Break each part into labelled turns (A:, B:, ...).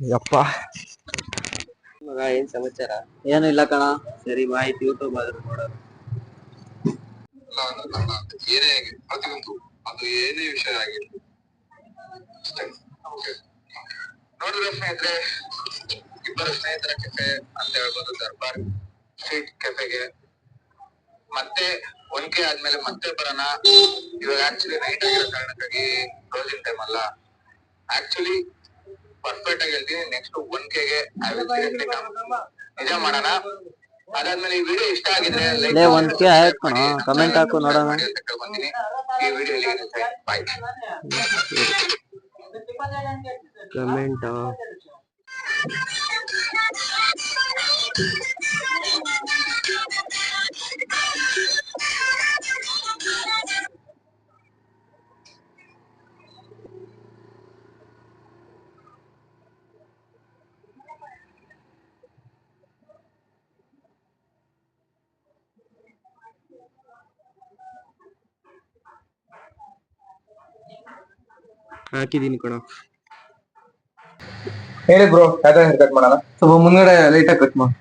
A: ಯಪ್ಪ.
B: ಮಗ ಏನ್ ಸಮಾಚಾರ?
A: ಏನು ಇಲ್ಲ ಕಣ.
B: ಸರಿ ಮಾಹಿತಿ ಯೂಟ್ಯೂಬ್ ಆದ್ರೂ ನೋಡೋದು
C: ಏನೇ ಪ್ರತಿಯೊಂದು. ಅದು ಏನೇ ವಿಷಯ ಆಗಿರ್ಲಿ. ನೋಡಿದ್ರೆ ಸ್ನೇಹಿತರೆ? ಇಬ್ಬರು ಸ್ನೇಹಿತರ ಕೆಫೆ ಅಂತ ಹೇಳ್ಬೋದು ದರ್ಬಾರ್. ಸ್ಟ್ರೀಟ್ ಕೆಫೆಗೆ. ಮತ್ತೆ ಒನ್ಕೆ ಆದ್ಮೇಲೆ ಮತ್ತೆ ಬರೋಣ. ಇವಾಗ ಆಕ್ಚುಲಿ ನೈಟ್ ಆಗಿರೋ ಕಾರಣಕ್ಕಾಗಿ ಕ್ಲೋಸಿಂಗ್ ಟೈಮ್ ಅಲ್ಲ. ಆಕ್ಚುಲಿ ಪರ್ಫೆಕ್ಟ್ ಆಗಿ ಹೇಳ್ತೀನಿ ನೆಕ್ಸ್ಟ್ ಒನ್ ಕೆಗೆ ನಿಜ ಮಾಡೋಣ? ಅದಾದ್ಮೇಲೆ ಈ ವಿಡಿಯೋ ಇಷ್ಟ ಆಗಿದ್ರೆ
A: ಲೈಕ್ ಒಂದ್ ಕೆ ಆಯ್ತು ಕಣೋ.
C: ಮಾಡಿ,
A: comment ಹಾಕು ನೋಡೋಣ.
C: ಈ ವಿಡಿಯೋ ಬಾಯ್
A: ಕಮೆಂಟ್ ಹಾಕಿದೀನಿ ಕಣ
D: ಹೇಳಿ ಬ್ರೋ ಯಾವ್ದು ಹೇರ್ ಕಟ್ ಮಾಡೋಣ ಸ್ವಲ್ಪ ಮುಂದ್ಗಡೆ ಲೈಟ್ ಆಗಿ ಕಟ್ ಮಾಡಿ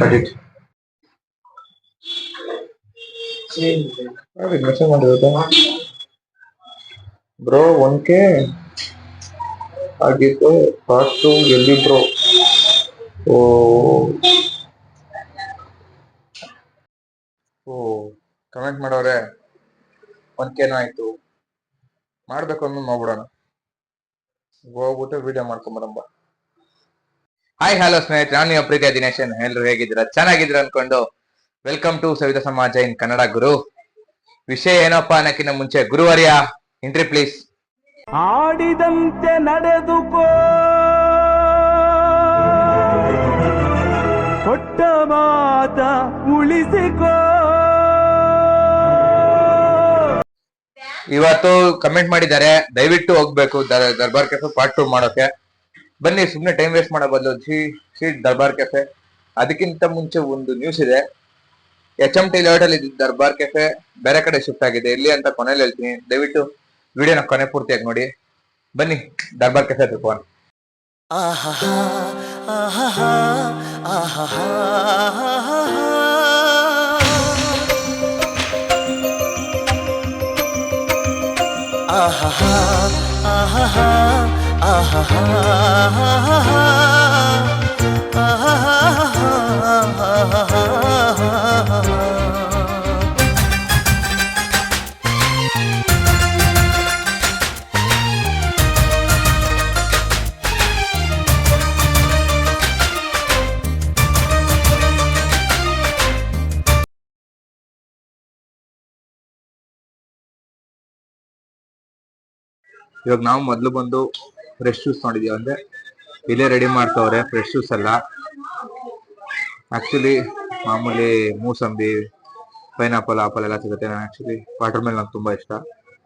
D: ಕಟ್ ಮೆಸೇಜ್ ಮಾಡಿರೋದು ಬ್ರೋ ಒನ್ ಕೆ ಆಗಿತ್ತು ಪಾರ್ಟ್ ಟು ಎಲ್ಲಿ ಬ್ರೋ ಓ. ಓ ಕಮೆಂಟ್ ಮಾಡೋರೆ ಒನ್ ಕೆನೂ ಆಯ್ತು. ಮಾಡ್ಬೇಕು ಅನ್ನೋ ಮಾಡ್ಬಿಡೋಣ. ಹೋಗ್ಬಿಟ್ಟು ವಿಡಿಯೋ ಮಾಡ್ಕೊಂಬರಂಬ ಹಾಯ್ ಹಲೋ ಸ್ನೇಹಿತರೆ, ನಾನು ಅಪ್ರಿಕಾ ದಿನೇಶನ್ ಎಲ್ಲರೂ ಹೇಗಿದ್ದೀರಾ? ಚೆನ್ನಾಗಿದ್ದೀರಾ ಅನ್ಕೊಂಡು? ವೆಲ್ಕಮ್ ಟು ಸವಿತಾ ಸಮಾಜ ಇನ್ ಕನ್ನಡ ಗುರು ವಿಷಯ ಏನಪ್ಪ ಅನ್ನಕ್ಕಿಂತ ಮುಂಚೆ ಗುರುವರ್ಯ ಎಂಟ್ರಿ ಪ್ಲೀಸ್
E: ಆಡಿದಂತೆ ನಡೆದುಕೋ. ಕೊಟ್ಟ ಮಾತ ಉಳಿಸಿಕೋ.
D: ಇವತ್ತು ಕಮೆಂಟ್ ಮಾಡಿದ್ದಾರೆ. ದಯವಿಟ್ಟು ಹೋಗ್ಬೇಕು. ದ- ದರ್ಬಾರ್ ಕೆಫೆ ಪಾರ್ಟ್ ಟು ಮಾಡೋಕೆ ಬನ್ನಿ ಸುಮ್ನೆ ಟೈಮ್ ವೇಸ್ಟ್ ಮಾಡೋ ಬದಲು. ಜಿ ಸಿ ದರ್ಬಾರ್ ಕೆಫೆ ಅದಕ್ಕಿಂತ ಮುಂಚೆ ಒಂದು ನ್ಯೂಸ್ ಇದೆ. ಎಚ್ ಎಂ ಟಿ ಲೇಔಟಲ್ಲಿ ಇದ್ದ ದರ್ಬಾರ್ ಕೆಫೆ ಬೇರೆ ಕಡೆ ಶಿಫ್ಟ್ ಆಗಿದೆ. ಇಲ್ಲಿ ಅಂತ ಕೊನೆಯಲ್ಲಿ ಹೇಳ್ತೀನಿ. ದಯವಿಟ್ಟು ವಿಡಿಯೋನ ಕೊನೆ ಪೂರ್ತಿಯಾಗಿ ನೋಡಿ. ಬನ್ನಿ, ದರ್ಬಾರ್ ಕೆಫೆ ಹತ್ರ ಹೋಗೋಣ. ಇವಾಗ ನಾವು ಮೊದ್ಲು ಬಂದು ಫ್ರೆಶ್ ಶೂಸ್ ನೋಡಿದೀವಿ ಅಂದ್ರೆ ಇಲ್ಲೇ ರೆಡಿ ಮಾಡ್ತವ್ರೆ ಫ್ರೆಶ್ ಶೂಸ್ ಎಲ್ಲ. ಆಕ್ಚುಲಿ ಮಾಮೂಲಿ ಮೂಸಂಬಿ ಪೈನಾಪಲ್ ಆಪಲ್ ಎಲ್ಲ ಸಿಗುತ್ತೆ ನಾನು ಆಕ್ಚುಲಿ ವಾಟರ್ ಮೇಲೆ ನಂಗೆ ತುಂಬಾ ಇಷ್ಟ.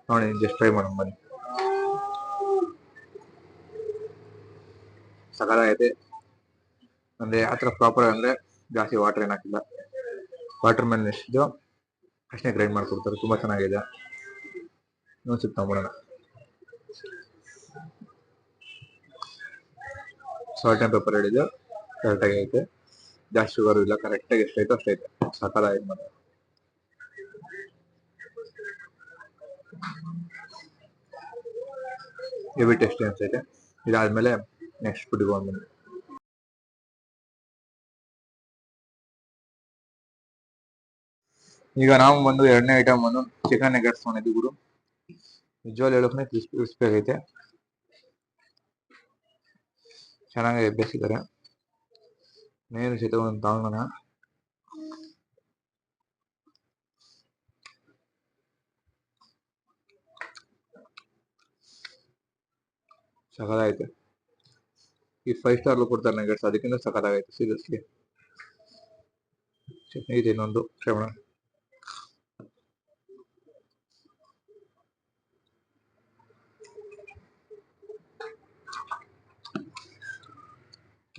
D: ನೋಡಿ ಜಸ್ಟ್ ಟ್ರೈ ಮಾಡೋಣ ಬನ್ನಿ. ಸಕಾಲಾಗೈತೆ ಅಂದ್ರೆ ಆ ಥರ ಪ್ರಾಪರ್ ಅಂದ್ರೆ ಜಾಸ್ತಿ ವಾಟರ್ ಏನು ವಾಟರ್ ಮೇಲೆ ಎಷ್ಟಿದೆಯೋ ಅಷ್ಟೇ ಗ್ರೈಂಡ್ ಮಾಡ್ಕೊಡ್ತಾರೆ. ತುಂಬಾ ಚೆನ್ನಾಗಿದೆ. ಇನ್ನೊಂದು ಸಿಪ್ ಸಾಲ್ಟ್ ಅಂಡ್ ಪೇಪರ್ ಹಿಡಿದು ಕರೆಕ್ಟಾಗಿ ಐತೆ. ಜಾಸ್ತಿ ಶುಗರ್ ಇಲ್ಲ ಕರೆಕ್ಟಾಗಿ ಎಷ್ಟೈತೆ ಅಷ್ಟೈತೆ ಸಕಾಲ ಆಯ್ತು ಮತ್ತೆ ಹೆವಿ ಟೇಸ್ಟಿ ಅನ್ಸೈತೆ ಇದಾದ್ಮೇಲೆ ನೆಕ್ಸ್ಟ್ ಫುಡ್ಗೆ ಬಂದ್ಬಂದು ಈಗ ನಾವು ಬಂದು ಎರಡನೇ ಐಟಮ್ ಬಂದು ಚಿಕನ್ ನೆಗಟ್ಸ್ ತೊಗೊಂಡಿದ್ವಿ ಗುರು. ನಿಜವಾಗ್ಲೂ ಹೇಳೋಕೆ ಕ್ರಿಸ್ಪಿ ಕ್ರಿಸ್ಪಿ ಆಗೈತೆ. ಚೆನ್ನಾಗಿ ಎಬ್ಬಿಸಿದ್ದಾರೆ ನೇರು ಸಹಿತ ಒಂದು ತಗೊಂಡನ ಸಕಲಾಗೈತೆ ಈ ಫೈವ್ ಸ್ಟಾರ್ ಕೊಡ್ತಾರೆ ನಗೆಟ್ಸ್ ಅದಕ್ಕಿಂತ ಸಕಲಾಗೈತೆ ಸೀರಿಯಸ್ಲಿ ಇದೆ ಇನ್ನೊಂದು ಶ್ರವಣ.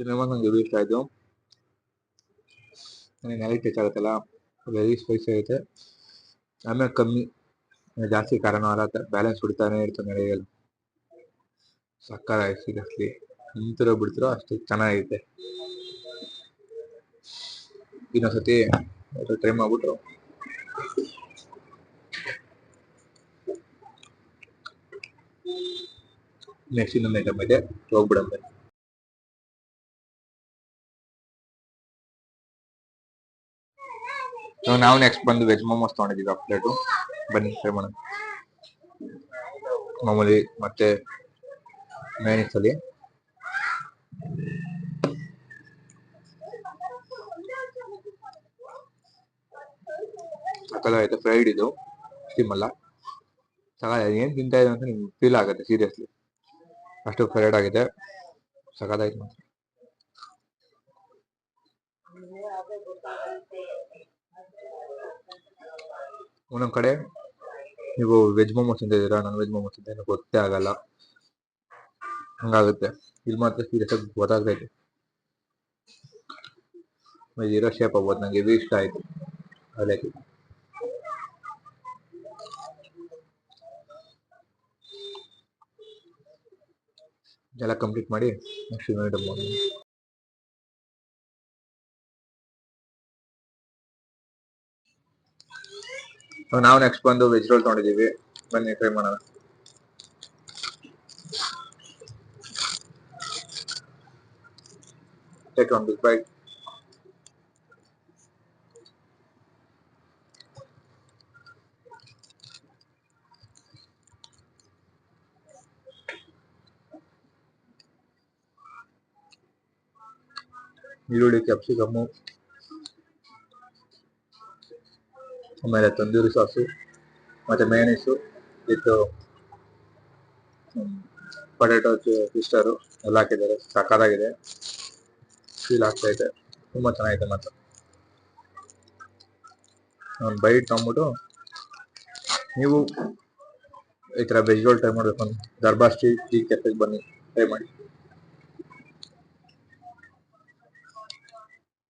D: ಸಿನಿಮಾ ನಂಗೆ ಇಷ್ಟ ಆಯ್ತು ನನಗೆ ನೈಟ್ ಟಚ್ ಆಗುತ್ತಲ್ಲ ವೆರಿ ಸ್ಪೈಸಿ ಐತೆ ಆಮೇಲೆ ಕಮ್ಮಿ, ಜಾಸ್ತಿ ಕಾರಣ ಆಗತ್ತೆ ಬ್ಯಾಲೆನ್ಸ್ ಬಿಡ್ತಾನೆ ಇರ್ತದೆ ನಡೆಯಲ್ಲ ಸಕ್ಕತ್ತಾಗಿ ಸೀರಿಯಸ್ಲಿ ನಿಂತಿರೋ ಬಿಡ್ತಿರೋ ಅಷ್ಟು ಚೆನ್ನಾಗೈತೆ. ಇನ್ನೊಂದ್ಸತಿ ಟ್ರೈ ಮಾಡ್ಬಿಟ್ಟು ನೆಕ್ಸ್ಟ್ ಇನ್ನೊಂದು ಐಟಮ್ ಇದೆ, ಹೋಗ್ಬಿಡಂತೆ. ಇವಾಗ ನಾವು ನೆಕ್ಸ್ಟ್ ಬಂದು ವೆಜ್ ಮೋಮೋಸ್ ತೊಗೊಂಡಿದ್ದೀವಿ ಹಾಫ್ ಪ್ಲೇಟು ಬನ್ನಿ ಟ್ರೈ ಮಾಡೋಣ. ಮಾಮೂಲಿ ಮತ್ತೆ ಮೇನಿಸಲ್ಲಿ ಆಯ್ತು ಫ್ರೈಡ್ ಇದು ಸ್ಟಿಮಲ್ಲ ಅಲ್ಲ. ಏನು ತಿಂತಾ ಇದೆ ಅಂತ ನಿಮ್ಗೆ ಫೀಲ್ ಆಗುತ್ತೆ ಸೀರಿಯಸ್ಲಿ ಅಷ್ಟು ಫ್ರೈಡ್ ಆಗಿದೆ. ಸಕ್ಕತ್ತಾಯ್ತು ಮಾತ್ರ. ಒಂದೊಂದ್ ಕಡೆ ನೀವು ವೆಜ್ ಮೋಮೋಸ್ ಅಂತ ಇದ್ದೀರಾ ನಾನ್ ವೆಜ್ ಮೋಮೋಸ್ ಅಂತ ಗೊತ್ತೇ ಆಗಲ್ಲ. ಹಂಗಾಗುತ್ತೆ. ಇಲ್ಲಿ ಮಾತ್ರ ಸೀರಿಯಸ್ ಗೊತ್ತಾಗ್ತೈತೆ ಇರೋ ಶೇಪ್ ಆಗ್ಬೋದು. ನಂಗೆ ಇದು ಇಷ್ಟ ಆಯ್ತು. ಅದೇ ಎಲ್ಲ ಕಂಪ್ಲೀಟ್ ಮಾಡಿ ನೆಕ್ಸ್ಟ್ ಇನ್ನೊಂದು ನಾವು ನೆಕ್ಸ್ಟ್ ಬಂದು ವೆಜ್ ರೋಲ್ ತೊಗೊಂಡಿದ್ದೀವಿ ಬನ್ನಿ ಟ್ರೈ ಮಾಡೋಣ ಟೇಕ್ ಒನ್ ಬಿಗ್ ಬೈಟ್ ಈರುಳ್ಳಿ ಕ್ಯಾಪ್ಸಿಕಮ್ಮು ಆಮೇಲೆ ತಂದೂರಿ ಸಾಸು, ಮತ್ತೆ ಮೇಯನೀಸು ವಿತ್ ಪೊಟ್ಯಾಟೊ ಫಿಸ್ಟರು ಎಲ್ಲ ಹಾಕಿದ್ದಾರೆ. ಸಕ್ಕತ್ತಾಗಿದೆ. ಫೀಲ್ ಆಗ್ತಾ ಇದೆ. ತುಂಬಾ ಚೆನ್ನಾಗಿದೆ ಮಾತ್ರ. ಒಂದು ಬೈಟ್ ತೊಗೊಂಬಿಟ್ಟು ನೀವು ಈ ಥರ ವೆಜ್ ರೋಲ್ ಟ್ರೈ ಮಾಡಬೇಕು ಅಂತ. ದರ್ಬಾರ್ ಸ್ಟ್ರೀಟ್ ಟೀ ಕೆಫೆಗೆ ಬನ್ನಿ. ಟ್ರೈ ಮಾಡಿ.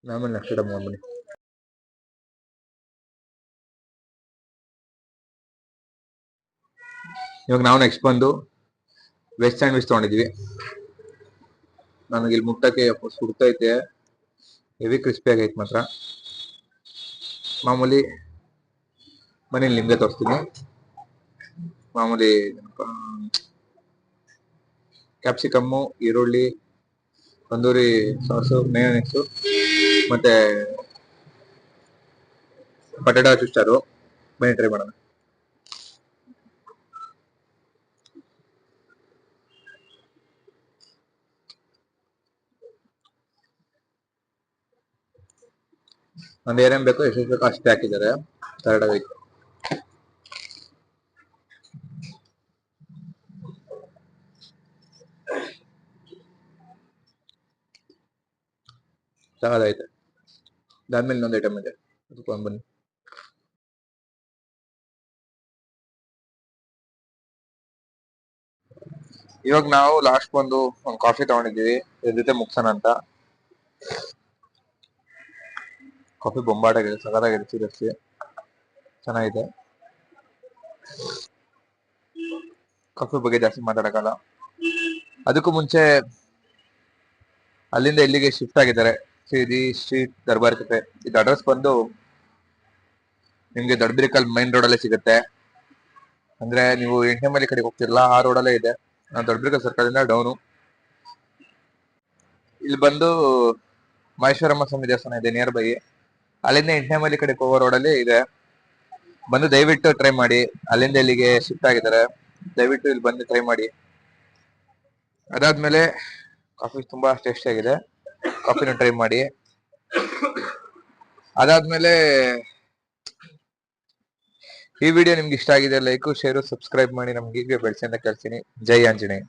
D: ಆಮೇಲೆ ನೆಕ್ಸ್ಟ್ ಐಟಮ್ ಬನ್ನಿ. ಇವಾಗ ನಾವು ನೆಕ್ಸ್ಟ್ ಬಂದು ವೆಜ್ ಸ್ಯಾಂಡ್ವಿಚ್ ತೊಗೊಂಡಿದ್ವಿ ನನಗೆ ಇಲ್ಲಿ ಮುಟ್ಟಕ್ಕೆ ಸುಡ್ತೈತೆ ಹೆವಿ ಕ್ರಿಸ್ಪಿ ಆಗೈತೆ ಮಾತ್ರ. ಮಾಮೂಲಿ ಮನೇಲಿ ನಿಮಗೆ ತೋರಿಸ್ತೀನಿ. ಮಾಮೂಲಿ ಕ್ಯಾಪ್ಸಿಕಮ್ಮು ಈರುಳ್ಳಿ, ತಂದೂರಿ ಸಾಸು ಮೇಯೋನಿಕ್ಸು ಮತ್ತೆ ಪಟಾಟೊ ಚುಸ್ಟಾರು. ಬನ್ನಿ ಟ್ರೈ ಮಾಡೋಣ. ಒಂದ್ ಏನೇನ್ ಬೇಕೋ ಎಷ್ಟು ಬೇಕೋ ಅಷ್ಟೇ ಹಾಕಿದ್ದಾರೆ ಥರ್ಡ್ ವೀಕ್ ಚೆನ್ನಾಗೈತೆ. ಅದಾದ್ಮೇಲೆ ಇನ್ನೊಂದು ಐಟಮ್ ಇದೆ. ಅದಕ್ಕೊಂದು ಬನ್ನಿ. ಇವಾಗ ನಾವು ಲಾಸ್ಟ್ ಬಂದು ಒಂದು ಕಾಫಿ ತಗೊಂಡಿದ್ದೀವಿ. ಇದ್ರ ಜೊತೆ ಮುಗ್ಸೋಣ ಅಂತ. ಕಾಫಿ ಬೊಂಬಾಟಾಗಿದೆ ಸಗದಾಗಿದೆ ಸೀರಿಯಸ್ಲಿ ಚೆನ್ನಾಗಿದೆ. ಕಾಫಿ ಬಗ್ಗೆ ಜಾಸ್ತಿ ಮಾತಾಡೋಕ್ಕಲ್ಲ ಅದಕ್ಕೂ ಮುಂಚೆ ಅಲ್ಲಿಂದ ಇಲ್ಲಿಗೆ ಶಿಫ್ಟ್ ಆಗಿದ್ದಾರೆ. ಸಿರಿ ಸ್ಟ್ರೀಟ್ ದರ್ಬಾರ್ ಕತೆ ಇದು ಅಡ್ರೆಸ್ ಬಂದು ನಿಮ್ಗೆ ದೊಡ್ಡಬಿರಿಕಲ್ ಮೈನ್ ರೋಡ್ ಅಲ್ಲೇ ಸಿಗುತ್ತೆ. ಅಂದ್ರೆ ನೀವು ಎಂಟನೇಮಲ್ಲಿ ಕಡೆಗೆ ಹೋಗ್ತಿರಲ್ಲ, ಆ ರೋಡಲ್ಲೇ ಇದೆ. ನಾನು ದೊಡ್ಡಬಿರಿಕಲ್ ಸರ್ಕಲ್ ಡೌನು ಇಲ್ಲಿ ಬಂದು ಮಹೇಶ್ವರಮ್ಮ ಸ್ವಾಮಿ ದೇವಸ್ಥಾನ ಇದೆ ನಿಯರ್ ಬೈ ಅಲ್ಲಿಂದ ಎಂಟನೇಮಲ್ಲಿ ಕಡೆಗೆ ಹೋಗೋ ರೋಡಲ್ಲಿ ಇದೆ. ಬಂದು ದಯವಿಟ್ಟು ಟ್ರೈ ಮಾಡಿ. ಅಲ್ಲಿಂದ ಇಲ್ಲಿಗೆ ಶಿಫ್ಟ್ ಆಗಿದ್ದಾರೆ. ದಯವಿಟ್ಟು ಇಲ್ಲಿ ಬಂದು ಟ್ರೈ ಮಾಡಿ. ಅದಾದ್ಮೇಲೆ ಕಾಫಿ ತುಂಬಾ ಟೇಸ್ಟಿ ಆಗಿದೆ. ಕಾಫಿನ ಟ್ರೈ ಮಾಡಿ. ಅದಾದ್ಮೇಲೆ ಈ ವಿಡಿಯೋ ನಿಮ್ಗೆ ಇಷ್ಟ ಆಗಿದೆ ಲೈಕು ಶೇರು ಸಬ್ಸ್ಕ್ರೈಬ್ ಮಾಡಿ. ನಮ್ಗೆ ಹೀಗೆ ಬೆಳೆಸಿ ಅಂತ ಕೇಳ್ತೀನಿ. ಜೈ ಆಂಜನೇಯ.